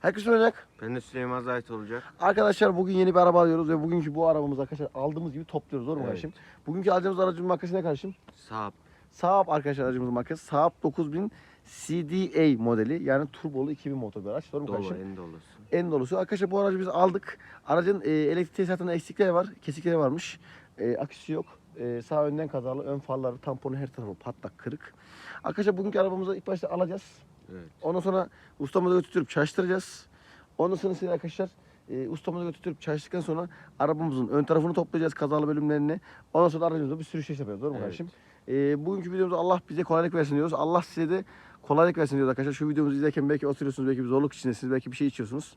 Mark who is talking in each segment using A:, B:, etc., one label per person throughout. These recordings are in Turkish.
A: Herkes oynayacak.
B: Ben de Süleyman Zahit olacak.
A: Arkadaşlar bugün yeni bir araba alıyoruz ve bugünkü bu arabamızı arkadaşlar aldığımız gibi topluyoruz. Doğru mu
B: Evet.
A: kardeşim? Bugünkü alacağımız aracın markası ne kardeşim?
B: Saap.
A: Saab arkadaşlar aracımızın markası. Saab 9000 CDA modeli. Yani turbolu 2000 motor bir araç. Doğru mu
B: Dolu
A: kardeşim?
B: en dolusu.
A: En dolusu. Arkadaşlar bu aracı biz aldık. Aracın e, elektrik tesisatında eksikleri var. Kesikleri varmış. E, aküsü yok. E, sağ önden kazalı. Ön farları, tamponu her tarafı patlak, kırık. Arkadaşlar bugünkü arabamızı ilk başta alacağız.
B: Evet.
A: Ondan sonra ustamıza götürüp çalıştıracağız. Ondan sonra size arkadaşlar e, ustamıza götürüp çalıştıktan sonra arabamızın ön tarafını toplayacağız kazalı bölümlerini. Ondan sonra aracımızda bir sürü şey yapıyoruz. Doğru mu
B: Evet.
A: kardeşim? E, bugünkü videomuzda Allah bize kolaylık versin diyoruz. Allah size de kolaylık versin diyoruz arkadaşlar. Şu videomuzu izlerken belki oturuyorsunuz, belki bir zorluk içindesiniz, belki bir şey içiyorsunuz.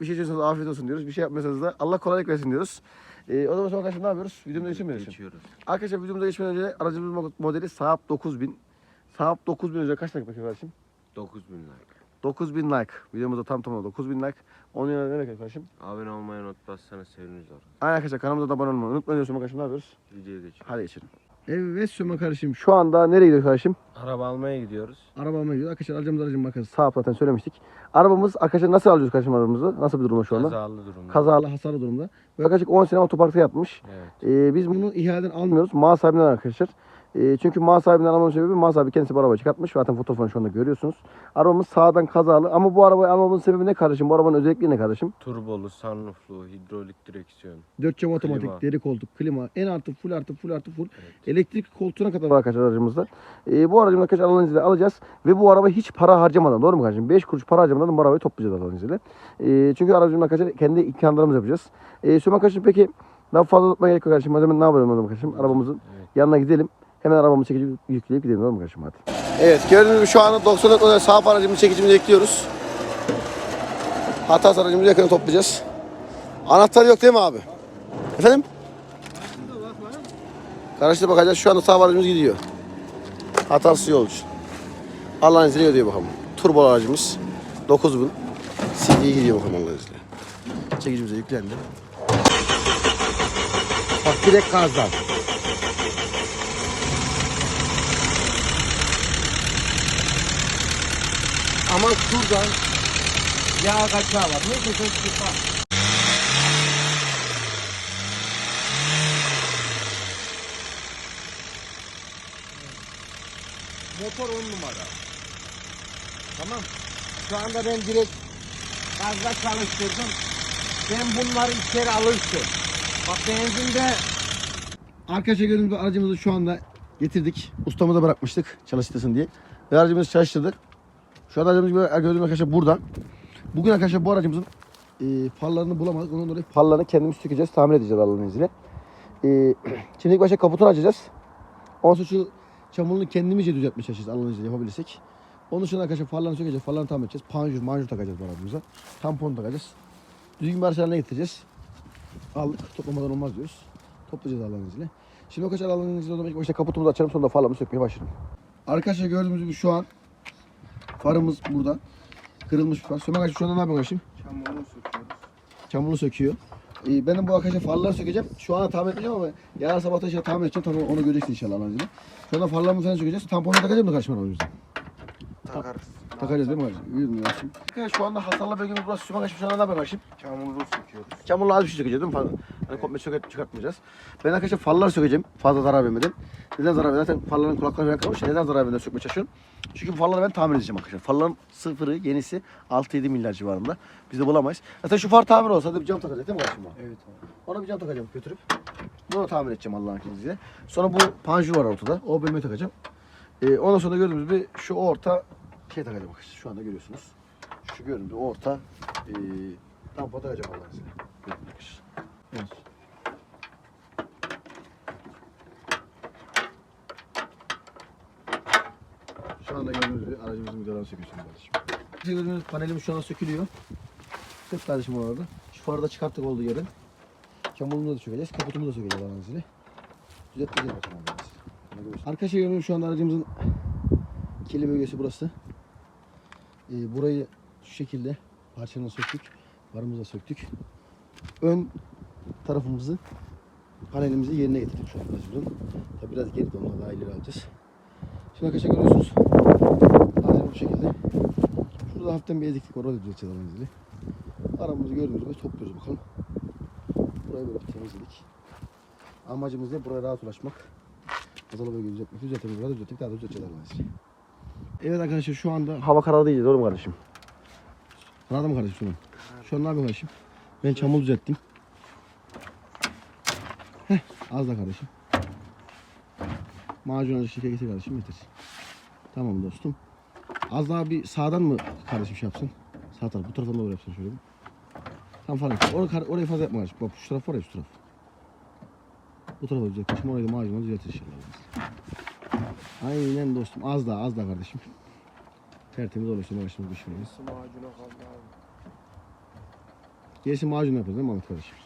A: Bir şey içiyorsanız afiyet olsun diyoruz. Bir şey yapmıyorsanız da Allah kolaylık versin diyoruz. E, o zaman sonra arkadaşlar ne yapıyoruz? Videomuza geçelim mi?
B: Geçiyoruz.
A: Arkadaşlar videomuza geçmeden önce aracımız mo- modeli Saab 9000. Saab 9000 önce kaç dakika bakıyor kardeşim?
B: 9000 like.
A: 9000 like. Videomuzda tam tamına 9000 like. Onun yanına ne bekliyor kardeşim?
B: Abone olmayı unutmazsanız seviniriz orada.
A: Aynen arkadaşlar kanalımıza da abone olmayı unutmayın diyorsun kardeşim ne yapıyoruz?
B: Videoya geçiyoruz.
A: Hadi geçelim. Evet Süleyman kardeşim şu anda nereye gidiyor kardeşim?
B: Araba almaya gidiyoruz.
A: Araba almaya gidiyor. Arkadaşlar alacağımız aracın markası Saab zaten söylemiştik. Arabamız arkadaşlar nasıl alıyoruz kardeşim arabamızı? Nasıl bir durumda şu anda?
B: Kazalı durumda.
A: Kazalı hasarlı durumda. Ve yaklaşık 10 sene otoparkta yatmış.
B: Evet.
A: Ee, biz bunu ihaleden almıyoruz. Mal sahibinden arkadaşlar. Ee, çünkü mal sahibinden almamın sebebi mal sahibi kendisi bu arabayı çıkartmış. Zaten fotoğrafını şu anda görüyorsunuz. Arabamız sağdan kazalı ama bu arabayı almamın sebebi ne kardeşim? Bu arabanın özelliği ne kardeşim?
B: Turbolu, sunrooflu, hidrolik direksiyon.
A: 4 cam otomatik, deri koltuk, klima, en artı full artı full artı full.
B: Evet.
A: Elektrik koltuğuna kadar var arkadaşlar aracımızda. Ee, bu aracımızı arkadaşlar Allah'ın izniyle alacağız. Ve bu araba hiç para harcamadan doğru mu kardeşim? 5 kuruş para harcamadan bu arabayı toplayacağız Allah'ın izniyle. Ee, çünkü aracımızı arkadaşlar kendi imkanlarımızı yapacağız. Ee, Süleyman kardeşim peki daha fazla tutmaya gerek yok kardeşim. O zaman ne yapalım o zaman kardeşim? Arabamızın
B: Evet.
A: yanına gidelim. Hemen arabamızı çekici yükleyip gidelim doğru mu kardeşim hadi. Evet gördüğünüz şu anda 94 model sağ aracımızı çekicimizi ekliyoruz. Hatas aracımızı yakına toplayacağız. Anahtar yok değil mi abi? Efendim? Karıştır bakacağız. Şu anda sağ aracımız gidiyor. Hatasız yolcu. Allah'ın izniyle gidiyor bakalım. Turbo aracımız. 9000. CD gidiyor bakalım Allah'ın izniyle. Çekicimize yüklendi. Bak direkt gazdan.
C: Ama şuradan yağ kaçağı var. Ne kadar çıkar. Motor on numara. Tamam. Şu anda ben direkt gazla çalıştırdım. Sen bunları içeri alırsın. Bak benzinde
A: Arkadaşlar gördüğünüz gibi aracımızı şu anda getirdik. Ustamıza bırakmıştık çalıştırsın diye. Ve aracımızı çalıştırdık. Şu anda aracımız gördüğünüz arkadaşlar burada. Bugün arkadaşlar bu aracımızın e, farlarını bulamadık. Ondan dolayı farlarını kendimiz sökeceğiz. Tamir edeceğiz Allah'ın izniyle. E, şimdi ilk başta kaputunu açacağız. Ondan sonra şu çamurunu kendimizce düzeltmeye çalışacağız Allah'ın izniyle yapabilirsek. Onun dışında arkadaşlar farlarını sökeceğiz. Farlarını tamir edeceğiz. Panjur, manjur takacağız bu aracımıza. Tampon takacağız. Düzgün bir araç haline getireceğiz. Aldık. Toplamadan olmaz diyoruz. Toplayacağız Allah'ın izniyle. Şimdi o kadar Allah'ın izniyle o zaman ilk başta kaputumuzu açalım sonra da farlarını sökmeye başlayalım. Arkadaşlar gördüğünüz gibi şu an farımız burada. Kırılmış bir far. Sömek arkadaşlar şu anda ne yapıyor kardeşim?
C: çamurunu söküyoruz.
A: Çamurunu söküyor. Ee, benim bu arkadaşlar farları sökeceğim. Şu an tamir edeceğim ama yarın sabah inşallah tamir edeceğim. Tamam onu göreceksin inşallah Allah'ın izniyle. Şu anda farlarımı falan sökeceğiz. Tamponu takacağım da karşıma arabamızda.
C: Takarız.
A: Takacağız değil mi kardeşim? Yürüdüm. Arkadaşlar şu anda hasarlı bölgemiz burası. Sömek arkadaşlar şu anda ne yapıyor kardeşim?
C: Çamurunu söküyoruz.
A: Çamurlu az bir şey sökeceğiz değil mi? Hani komple söke çıkartmayacağız. Ben arkadaşlar farları sökeceğim. Fazla zarar vermeden. Neden zarar vermeden? Zaten farların kulakları falan kalmış. Neden zarar vermeden sökmeye çalışıyorum? Çünkü bu farları ben tamir edeceğim arkadaşlar. Farların sıfırı, yenisi 6-7 milyar civarında. Biz de bulamayız. Zaten şu far tamir olsa da bir cam takacak değil mi kardeşim?
C: Evet abi.
A: Ona bir cam takacağım götürüp. Bunu tamir edeceğim Allah'ın izniyle. Sonra bu panjur var ortada. O bölüme takacağım. Ee, ondan sonra gördüğümüz bir şu orta şey takacağım arkadaşlar. Şu anda görüyorsunuz. Şu gördüğünüz orta ee, tampon takacağım Allah'ın izniyle. Gördüğünüz arkadaşlar. Evet. Şu anda gördüğünüz gibi aracımızın vidalarını söküyorsunuz kardeşim. Gördüğünüz panelimiz şu anda sökülüyor. Sök kardeşim orada. Şu farı da çıkarttık olduğu yere. Çamurunu da sökeceğiz. Kaputumu da sökeceğiz izniyle. Düzelteceğiz bakalım izniyle. Arkadaşlar gördüğünüz şu anda aracımızın kirli bölgesi burası. Ee, burayı şu şekilde parçalarını söktük. Varımızı da söktük. Ön tarafımızı panelimizi yerine getirdik şu an aracımızın. Tabi biraz geri onları daha ileri alacağız. Şimdi arkadaşlar görüyorsunuz. Aracımız bu şekilde. Şurada hafiften bir eziklik var. Orada düzelteceğiz izniyle. Aramızı gördüğünüz gibi topluyoruz bakalım. Burayı böyle temizledik. Amacımız ne? Buraya rahat ulaşmak. Kazalı bölgeyi düzeltmek. Düzeltmek. Burada düzeltmek. Daha da düzelteceğiz izniyle. Evet arkadaşlar şu anda hava karardı iyice. Doğru mu kardeşim? Karardı mı kardeşim şunu? Şu an ne yapıyorsun kardeşim? Ben çamur düzelttim. Az da kardeşim. Macun acı şeker getir kardeşim yeter. Tamam dostum. Az daha bir sağdan mı kardeşim şey yapsın? Sağ taraf. Bu taraftan doğru yapsın şöyle bir. Tam falan. Orayı, orayı fazla yapma kardeşim. Bak şu taraf var ya şu taraf. Bu tarafa düzelt. Kardeşim orayı da macunla düzeltir inşallah. Aynen dostum. Az daha az daha kardeşim. Tertemiz işte başımız.
C: Su macuna kaldı abi.
A: Gerisi macun yapacağız değil mi Ahmet kardeşim?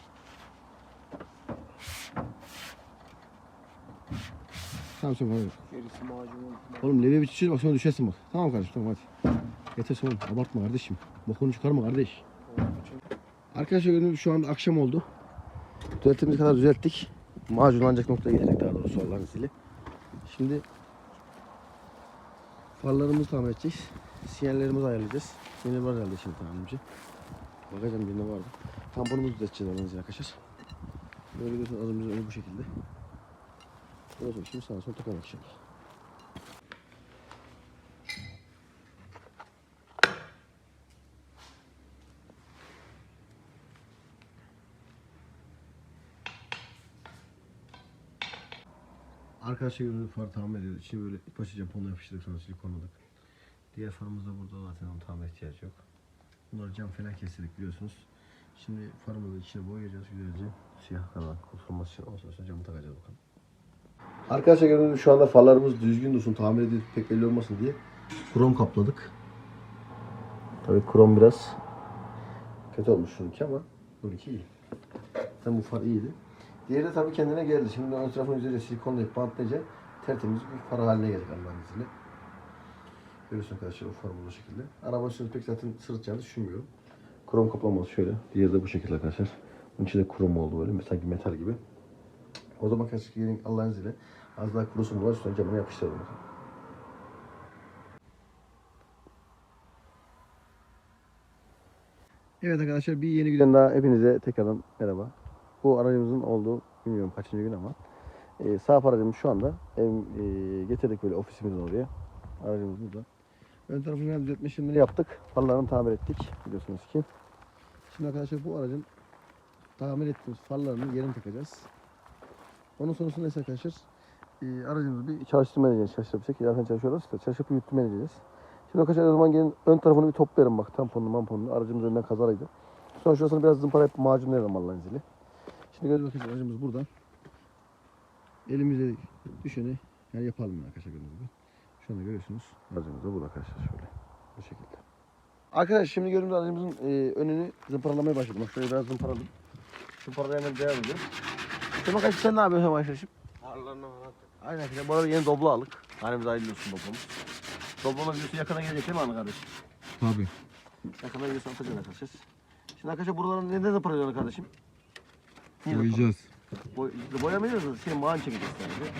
A: Tamam sen.
C: Gerisi macunun.
A: Oğlum leve bir çiçeği bak sonra düşersin bak. Tamam kardeşim tamam hadi. Yeter sonra abartma kardeşim. Bokunu çıkarma kardeş. Arkadaşlar gördüğünüz şu anda akşam oldu. Düzelttiğimiz kadar düzelttik. Macunlanacak noktaya getirdik daha doğrusu Allah'ın izniyle. Şimdi farlarımızı tamir edeceğiz. Sinyallerimizi ayarlayacağız. Sinyal var herhalde şimdi tamirci. Bakacağım birine vardı. Tamponumuzu düzelteceğiz Allah'ın izniyle arkadaşlar. Böyle görüyorsunuz azımızın önü bu şekilde. Sonra şimdi sağa sola takarak inşallah. Arkadaşlar gördüğünüz farı tamir ediyoruz. İçine böyle ip açı japonla yapıştırdık sonra silikonladık. Diğer farımız da burada zaten onun tamir ihtiyacı yok. Bunları cam falan kestirdik biliyorsunuz. Şimdi farımızı içine boyayacağız güzelce. Siyah kalan kurtulması için ondan camı takacağız bakalım. Arkadaşlar gördüğünüz şu anda farlarımız düzgün dursun, tamir edilip pek belli olmasın diye krom kapladık. Tabii krom biraz kötü olmuş şununki ama bununki iyi. Zaten bu far iyiydi. Diğeri de tabii kendine geldi. Şimdi ön tarafını güzelce silikonlayıp bantlayınca tertemiz bir far haline geldik Allah'ın izniyle. Görüyorsun arkadaşlar o far bu şekilde. Araba üstünde pek zaten sırıtacağını düşünmüyorum. Krom kaplaması şöyle. Diğeri de bu şekilde arkadaşlar. Bunun içinde krom oldu böyle sanki metal gibi. O zaman arkadaşlar gelin Allah'ın izniyle az daha kurusun var üstüne camına yapıştıralım. Evet arkadaşlar bir yeni günden daha hepinize tekrardan merhaba. Bu aracımızın olduğu bilmiyorum kaçıncı gün ama e, sağ aracımız şu anda ev, e, getirdik böyle ofisimizin oraya. Aracımız burada. Ön tarafını düzeltme işlemleri yaptık. Farlarını tamir ettik biliyorsunuz ki. Şimdi arkadaşlar bu aracın tamir ettiğimiz farlarının yerini takacağız. Onun sonrasında ise arkadaşlar e, aracımızı bir çalıştırma edeceğiz. Çalıştıracak. Zaten çalışıyoruz. Çalışıp yürütme edeceğiz. Şimdi arkadaşlar o zaman gelin ön tarafını bir toplayalım bak tamponunu mamponunu. Aracımız önden kazalıydı. Sonra şurasını biraz zımparayıp macunlayalım Allah'ın izniyle. Şimdi gördüğünüz arkadaşlar aracımız burada. Elimize düşeni yani yapalım arkadaşlar gördüğünüz gibi. Şu anda görüyorsunuz. Aracımız da burada arkadaşlar şöyle. Bu şekilde. Arkadaşlar şimdi gördüğünüz aracımızın e, önünü zımparalamaya başladım. Şöyle biraz zımparadım. Zımparalamaya hemen devam ediyorum. Şimdi arkadaşlar sen ne yapıyorsun arkadaşlar?
C: Harlarını var.
A: Aynen arkadaşlar. Bu arada yeni doblo aldık. Hanemize hayırlı olsun doblamız. Doblama videosu yakına gelecek değil mi Anna kardeşim?
D: Tabii.
A: Yakına videosu atacağız arkadaşlar. Şimdi arkadaşlar buraları neden zımparayacaksın kardeşim? Niye
D: Boyayacağız.
A: Boy, boyamayacağız da şey mağan çekeceğiz sadece.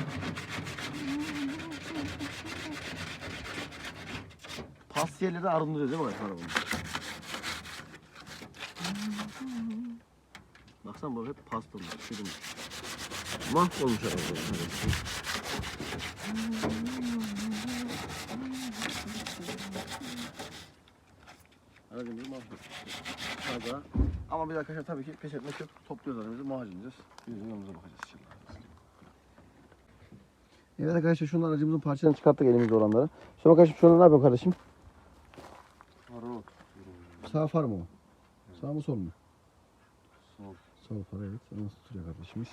A: Pas yerleri arındırıyor değil mi arkadaşlar bunu? Baksana bu hep pasta olmuş. Şey. Mahvolmuş araba. Aracımızı mahvolmuş. Kaza. Ama bir arkadaşlar tabii ki pes etmek yok. Topluyoruz aracımızı, muhacireceğiz. De yolumuza bakacağız inşallah. Evet arkadaşlar şunun aracımızın parçalarını çıkarttık elimizde olanları. Sonra arkadaşım şunu ne yapıyorsun kardeşim?
B: Harun.
A: Sağ far mı o? Sağ mı sol mu?
B: Sol.
A: Sol far evet. Nasıl tutuyor kardeşimiz?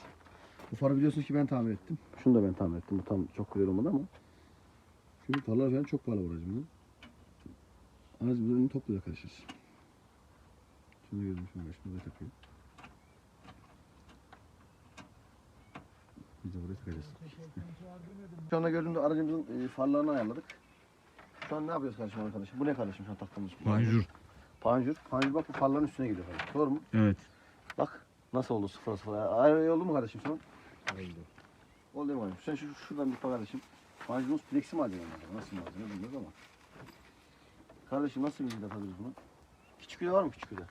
A: Bu farı biliyorsunuz ki ben tamir ettim. Şunu da ben tamir ettim. Bu tam çok güzel olmadı ama. Çünkü farlar falan çok pahalı bu aracımızın. Aracımızın önünü topluyor arkadaşlar. Şunu gözüm şunu şunu da takayım. Biz de buraya takacağız. Şu anda gördüğümde aracımızın e, farlarını ayarladık. Şu an ne yapıyoruz kardeşim arkadaşım? Bu ne kardeşim şu an taktığımız?
D: Panjur.
A: Panjur. Panjur bak bu farların üstüne geliyor kardeşim. Doğru mu?
D: Evet.
A: Bak nasıl oldu sıfır sıfır. Ayrı oldu mu kardeşim şu an? Oldu. Oldu kardeşim? Sen şu, şuradan bir kardeşim. Panjurumuz plexi malzeme? Nasıl malzeme bilmiyoruz ama. Kardeşim nasıl bir atabiliriz bunu? Küçük vida var mı küçük vida?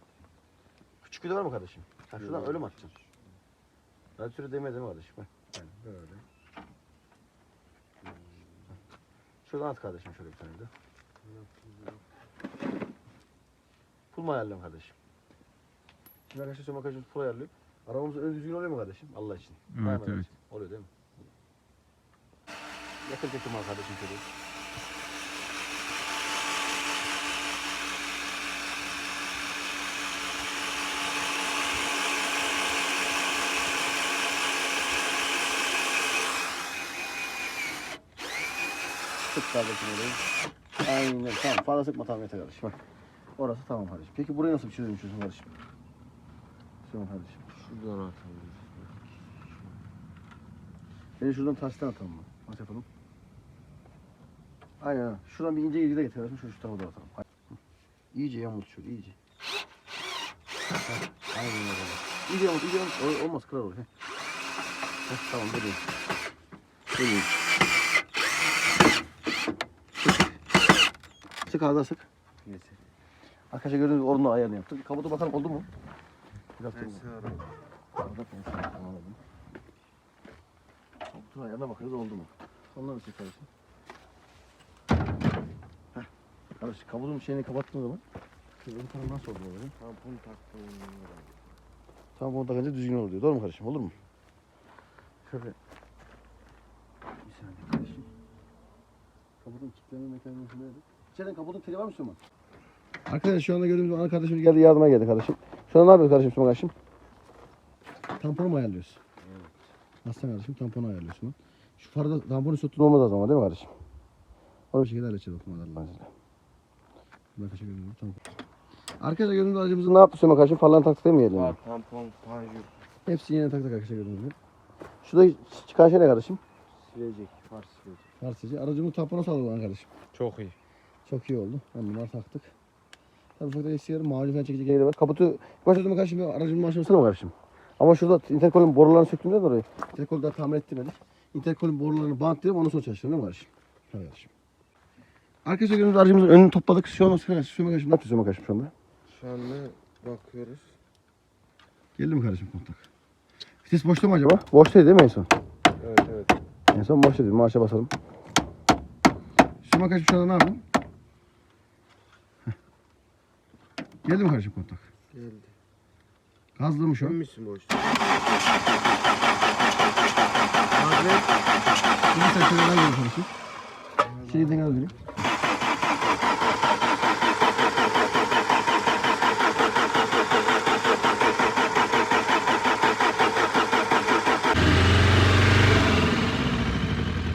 A: Küçük vida var mı kardeşim? Ha şuradan öyle mi atacaksın? Radyatörü değmedi mi kardeşim? Yani böyle. Şuradan at kardeşim şöyle bir tane de. Pul mu ayarlıyorum kardeşim? Şimdi arkadaşlar söyleme arkadaşım pul ayarlıyor. Arabamız ön düzgün oluyor mu kardeşim? Allah için.
D: Evet,
A: Daima
D: evet.
A: Oluyor değil mi? Yakın çekim al kardeşim şöyle. Sık kardeşim orayı. Aynen tamam fazla sıkma tamam yeter kardeşim. Bak. Orası tamam kardeşim. Peki burayı nasıl bir çözüm çözüm kardeşim? Tamam kardeşim.
B: Şuradan atabiliriz.
A: Beni şuradan tersten atalım mı? Nasıl yapalım? Aynen ha. Şuradan bir ince ilgide getir kardeşim. Şöyle şu tarafa da atalım. Hı. İyice yamult şöyle iyice. Aynen öyle. İyice yamult iyice yamult. Ol- Olmaz kırar olur. Heh. Heh, tamam böyle. Böyle. Sık. Sık ağzına sık.
B: Yeter.
A: Arkadaşlar gördüğünüz gibi ayarını yaptık. Kabutu bakalım oldu mu? Bir dakika.
B: Neyse ara.
A: Orada neyse, anladım. Kabutun ayarına bakıyoruz oldu mu? Onları çek kardeşim. Heh. Kardeşim kabutun şeyini kapattığın zaman şu ön tarafı nasıl oldu böyle?
B: Tampon taktım.
A: Bunu takınca düzgün olur diyor. Doğru mu kardeşim? Olur mu? Şöyle. Bir saniye kardeşim. Kabutun kilitleme mekanizması nerede? İçeriden kabutun teli var mı Süleyman? Arkadaşlar şu anda gördüğümüz ana kardeşimiz geldi yardıma geldi kardeşim. Şu an ne yapıyoruz kardeşim Süleyman kardeşim? Tamponu mu ayarlıyoruz?
B: Evet.
A: Aslan kardeşim tamponu ayarlıyorsun lan. Şu farda tamponu üstü olmaz o zaman değil mi kardeşim? Onu bir şekilde halledeceğiz okumada Allah'ın izniyle. Arkadaşlar gördüğünüz gibi tampon. Arkadaşlar gördüğünüz aracımızı ne yaptı Süleyman kardeşim? Farlarını taktık değil mi yerine?
B: Var tampon, panjur,
A: Hepsi yine taktık arkadaşlar gördüğünüz gibi. Şurada çıkan şey ne kardeşim?
B: silecek, far silecek.
A: Farsıcı. Aracımız tamponu sağladı lan kardeşim.
B: Çok iyi.
A: Çok iyi oldu. On numara taktık. Tabii eskiyerim. Macun falan çekecek yeri var. Kaputu başladım kardeşim. bir Aracımın başlamasına mı kardeşim? Ama şurada interkolun borularını söktüğümden dolayı interkolu daha tamir ettirmedik. Interkolun borularını bantlayıp ondan sonra çalıştırdım değil mi kardeşim? Tabii kardeşim. Arkadaşlar gördüğünüz aracımızın önünü topladık. Şu an nasıl kardeşim? Süleyman kardeşim ne yapıyor Süleyman kardeşim şu anda?
B: Şu anda bakıyoruz.
A: Geldi mi kardeşim kontak? Vites boşta mı acaba? Boştaydı değil mi en son?
B: Evet evet.
A: En son boştaydı. Marşa basalım. Süleyman kardeşim şu anda ne yapıyor? Heh. Geldi mi kardeşim kontak?
B: Geldi.
A: Gazlı mı şu an?
B: misin boş?
A: Şimdi sen şöyle gaz verin kardeşim. Şeyden gaz vereyim.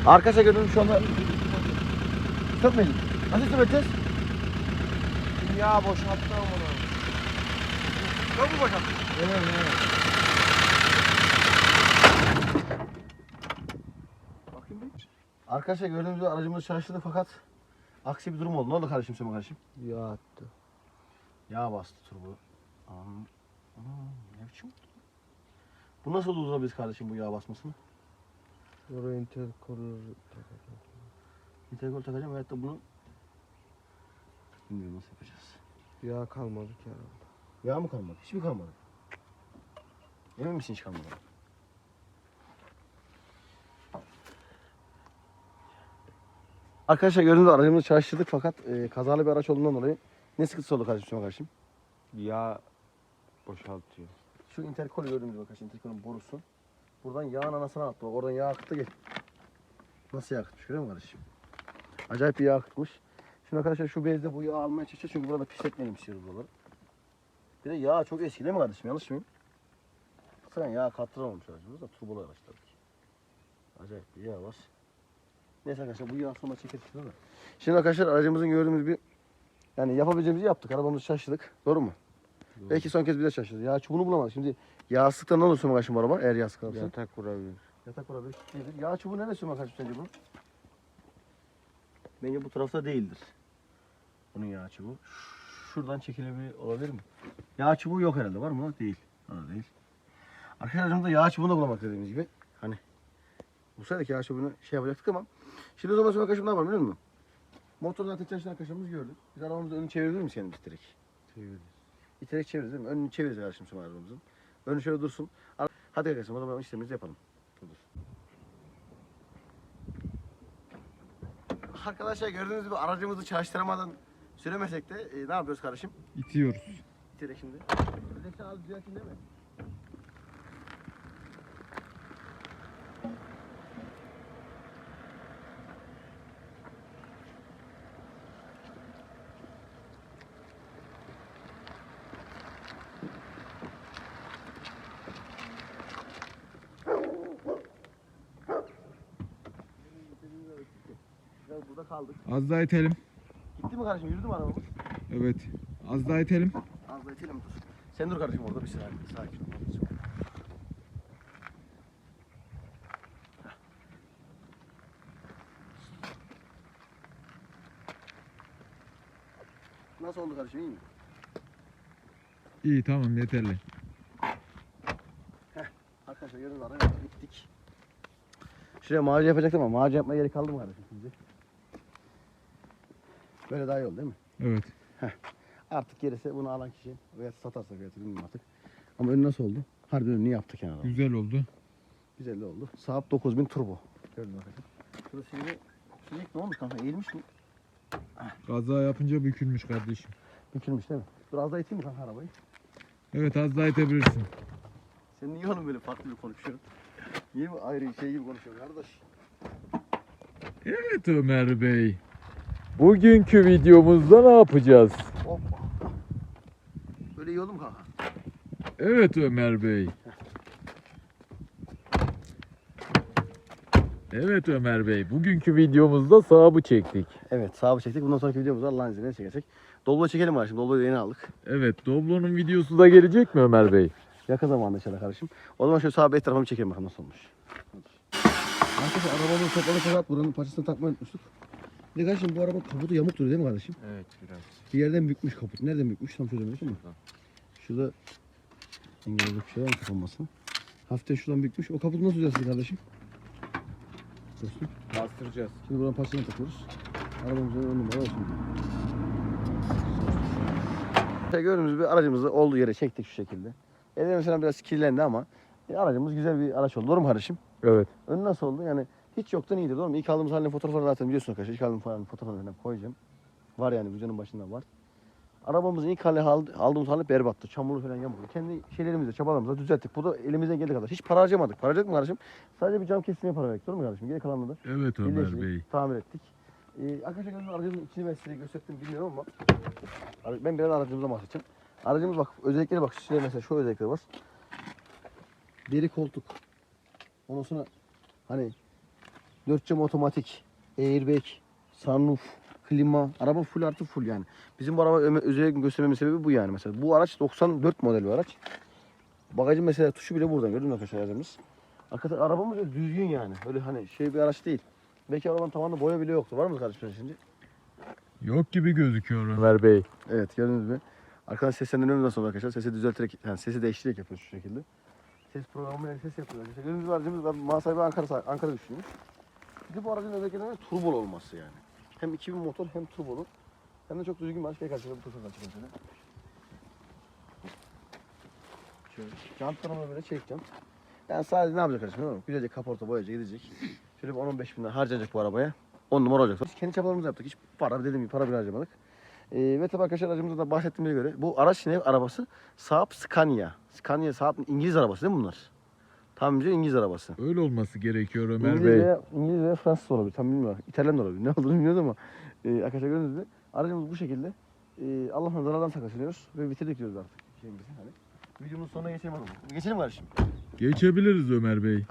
A: Arkadaşlar gördüğünüz şu anda Sökmeyin. Nasıl sökeceğiz?
B: Ya boşalttı onu.
A: Yok mu bakalım? Evet, evet. Bakayım bir. Arkadaşlar gördüğünüz gibi aracımız çalıştırdı fakat aksi bir durum oldu. Ne oldu kardeşim Sema kardeşim?
B: Ya attı.
A: Yağ bastı turbo. Anam. Anam, ne biçim? Bu nasıl durdurabiliriz kardeşim bu yağ basmasını?
B: Oraya interkolor
A: Interkol takacağım veyahut da bunu bilmiyorum nasıl yapacağız.
B: Yağ kalmadı ki arabada.
A: Yağ mı kalmadı? Hiç mi kalmadı? Emin misin hiç kalmadı? Arkadaşlar gördüğünüz gibi aracımızı çalıştırdık fakat e, kazalı bir araç olduğundan dolayı ne sıkıntısı oldu kardeşim Süleyman kardeşim?
B: Yağ boşaltıyor.
A: Şu interkolü gördüğünüz gibi arkadaşlar interkolün borusu. Buradan yağın anasını attı. Bak oradan yağ akıttı gel. Nasıl yağ akıtmış görüyor musun kardeşim? Acayip bir yağ akıtmış. Şimdi arkadaşlar şu bezde bu yağı almaya çalışacağız çünkü burada pisletmeyelim istiyoruz buraları. Bir de yağ çok eski değil mi kardeşim? Yanlış mıyım? Baksana yağ kattıramamış aracımız da turbolu araç tabii ki. Acayip bir yağ var. Neyse arkadaşlar bu yağ sonra çekeriz? Şimdi arkadaşlar aracımızın gördüğümüz bir yani yapabileceğimizi yaptık. Arabamızı şaşırdık. Doğru mu? Belki son kez bir de şaşırdı. Ya çubuğunu bulamadık. Şimdi yağsızlıktan ne olur bu araba? Eğer yağsız kalırsa.
B: Yatak vurabilir.
A: Yatak var abi. Değildir. Yağ çubuğu nerede kardeşim sence bu? Bence bu tarafta değildir. Bunun yağ çubuğu. Şuradan çekilebilir olabilir mi? Yağ çubuğu yok herhalde. Var mı? Değil. Ha, değil. Arkadaşlarımızda yağ çubuğunu da bulamadık dediğimiz gibi. Hani bulsaydık yağ çubuğunu şey yapacaktık ama. Şimdi o zaman Süleyman kardeşim ne yapalım biliyor musun? Motorun ateş çalışan arkadaşlarımız gördük. Biz arabamızı önünü çevirebilir miyiz kendimiz iterek?
B: Çeviririz.
A: İterek çeviririz değil mi? Önünü çeviririz kardeşim şu arabamızın. Önü şöyle dursun. Hadi arkadaşlar o zaman işlemimizi yapalım. Dur. Arkadaşlar gördüğünüz gibi aracımızı çalıştıramadan süremesek de e, ne yapıyoruz kardeşim?
D: İtiyoruz.
A: İterek şimdi. Özellikle az düzeltin değil mi? Biraz burada kaldık.
D: Az daha itelim.
A: Gitti mi kardeşim? Yürüdü mü arabamız?
D: Evet. Az daha itelim.
A: Az da itelim dur. Sen dur kardeşim orada bir saniye. Sakin ol. Nasıl oldu kardeşim iyi mi?
D: İyi tamam yeterli.
A: Arkadaşlar gördüğünüz araya gittik. Şuraya mağaca yapacaktım ama mağaca yapmaya gerek kaldı mı kardeşim şimdi? Böyle daha iyi oldu değil mi?
D: Evet.
A: Artık gerisi bunu alan kişi veya satarsa veya bilmiyorum artık. Ama önü nasıl oldu? Harbi önünü yaptık yani.
D: Güzel oldu.
A: Güzel de oldu. Saat 9000 turbo. Gördün arkadaşlar? Şurası şimdi Şimdilik ne olmuş kanka? Eğilmiş mi?
D: Kaza yapınca bükülmüş kardeşim.
A: Bükülmüş değil mi? Dur az daha iteyim mi kanka arabayı?
D: Evet az daha itebilirsin.
A: Sen niye oğlum böyle farklı bir konuşuyorsun? Niye ayrı şey gibi konuşuyorsun kardeş?
D: Evet Ömer Bey. Bugünkü videomuzda ne yapacağız?
A: Hoppa. Böyle iyi oldu mu kanka?
D: Evet Ömer Bey. Evet Ömer Bey. Bugünkü videomuzda sahabı çektik.
A: Evet sağa çektik. Bundan sonraki videomuzda Allah'ın izniyle çekecek. Dolba çekelim var şimdi. Da yeni aldık.
D: Evet Doblo'nun videosu da gelecek mi Ömer Bey?
A: Yakın zamanda inşallah kardeşim. O zaman şöyle sağa bir tarafımı çekelim bakalım nasıl olmuş. Arkadaşlar arabamın toplalı fakat buranın parçasını takmayı unutmuştuk. Bir de kardeşim bu araba kaputu yamuk duruyor değil mi kardeşim?
B: Evet biraz.
A: Bir yerden bükmüş kaput. Nereden bükmüş tam söylememişim mi? Şurada engelledik bir şey var mı kapanmasına? Hafiften şuradan bükmüş. O kaputu nasıl düzelsin kardeşim? Dostum.
B: Bastıracağız.
A: Şimdi buradan parçasını takıyoruz. Arabamızın ön numara olsun. İşte gördüğünüz gibi aracımızı olduğu yere çektik şu şekilde. Ellerimiz biraz kirlendi ama e, aracımız güzel bir araç oldu. Doğru mu kardeşim?
D: Evet.
A: Ön nasıl oldu? Yani hiç yoktan iyiydi doğru mu? İlk aldığımız halinin fotoğraflarını zaten biliyorsunuz arkadaşlar. İlk aldığım falan fotoğraflarını koyacağım. Var yani videonun başında var. Arabamızın ilk hali aldı- aldığımız hali berbattı. Çamurlu falan yamuklu. Kendi şeylerimizle, çabalarımızla düzelttik. Bu da elimizden geldiği kadar. Hiç para harcamadık. Para harcadık mı kardeşim? Sadece bir cam kesmeye para verdik. Doğru mu kardeşim? Geri kalanını da
D: Evet Ömer Bey.
A: tamir ettik. Ee, arkadaşlar gördüğünüz aracımızın içini ben size gösterdim bilmiyorum ama ben biraz aracımıza bahsedeceğim. Aracımız bak özellikleri bak şuraya mesela şu özellikleri var. Deri koltuk. Ondan sonra hani dört cam otomatik, airbag, sunroof, klima, araba full artı full yani. Bizim bu araba özellikle göstermemin sebebi bu yani mesela. Bu araç 94 model bir araç. Bagajın mesela tuşu bile buradan gördün mü arkadaşlar aracımız. Arkadaşlar arabamız öyle düzgün yani. Öyle hani şey bir araç değil. Belki arabanın tavanında boya bile yoktu. Var mı kardeşim şimdi?
D: Yok gibi gözüküyor Ömer Bey.
A: Evet gördünüz mü? Arkadaş seslendiriyorum sonra arkadaşlar. Sesi düzelterek, yani sesi değiştirerek yapıyoruz şu şekilde. Ses programıyla ses yapıyoruz. arkadaşlar. Gördüğünüz gibi aracımız sahibi Ankara, Ankara düşünmüş. Bir bu aracın özelliklerinden turbolu olması yani. Hem 2000 motor hem turbolu. Hem de çok düzgün bir araç. Gel karşıya bu tuşuna çıkın şöyle. Şöyle jantlarımı böyle çekeceğim. Yani sadece ne yapacak kardeşim değil mi? Güzelce kaporta boyayacak gidecek. Şöyle bir 10-15 bin lira harcanacak bu arabaya. 10 numara olacak. Biz kendi çabalarımızı yaptık. Hiç para dediğim gibi para bile harcamadık. Ee, ve tabii arkadaşlar aracımızda da bahsettiğimize göre bu araç ne arabası? Saab Scania. Scania Saab İngiliz arabası değil mi bunlar? Tam bir İngiliz arabası.
D: Öyle olması gerekiyor Ömer
A: İngiliz
D: Bey.
A: veya, İngiliz veya Fransız olabilir. Tam bilmiyorum. İtalyan da olabilir. Ne olduğunu bilmiyoruz ama. E, arkadaşlar gördüğünüz gibi aracımız bu şekilde. E, Allah'ın zarardan saklasınıyoruz ve bitirdik diyoruz artık şeyimizi. Hani. Videomuzun sonuna geçelim o zaman. Geçelim kardeşim.
D: Geçebiliriz Ömer Bey.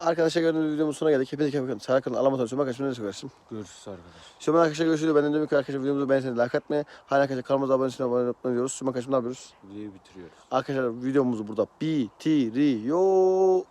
A: Arkadaşlar gördüğünüz videomuzun sonuna geldik. Hepinize bakın. Sağ kalın. Allah'a emanet olun. Arkadaşlar ne kardeşim?
B: Görüşürüz arkadaşlar.
A: Şöyle arkadaşlar görüşürüz. Benden de bir arkadaşlar videomuzu beğenseniz like atmayı. Hala arkadaşlar kanalımıza abone olmayı abone olmayı diyoruz. Şöyle arkadaşlar ne yapıyoruz?
B: Videoyu bitiriyoruz.
A: Arkadaşlar videomuzu burada bitiriyoruz.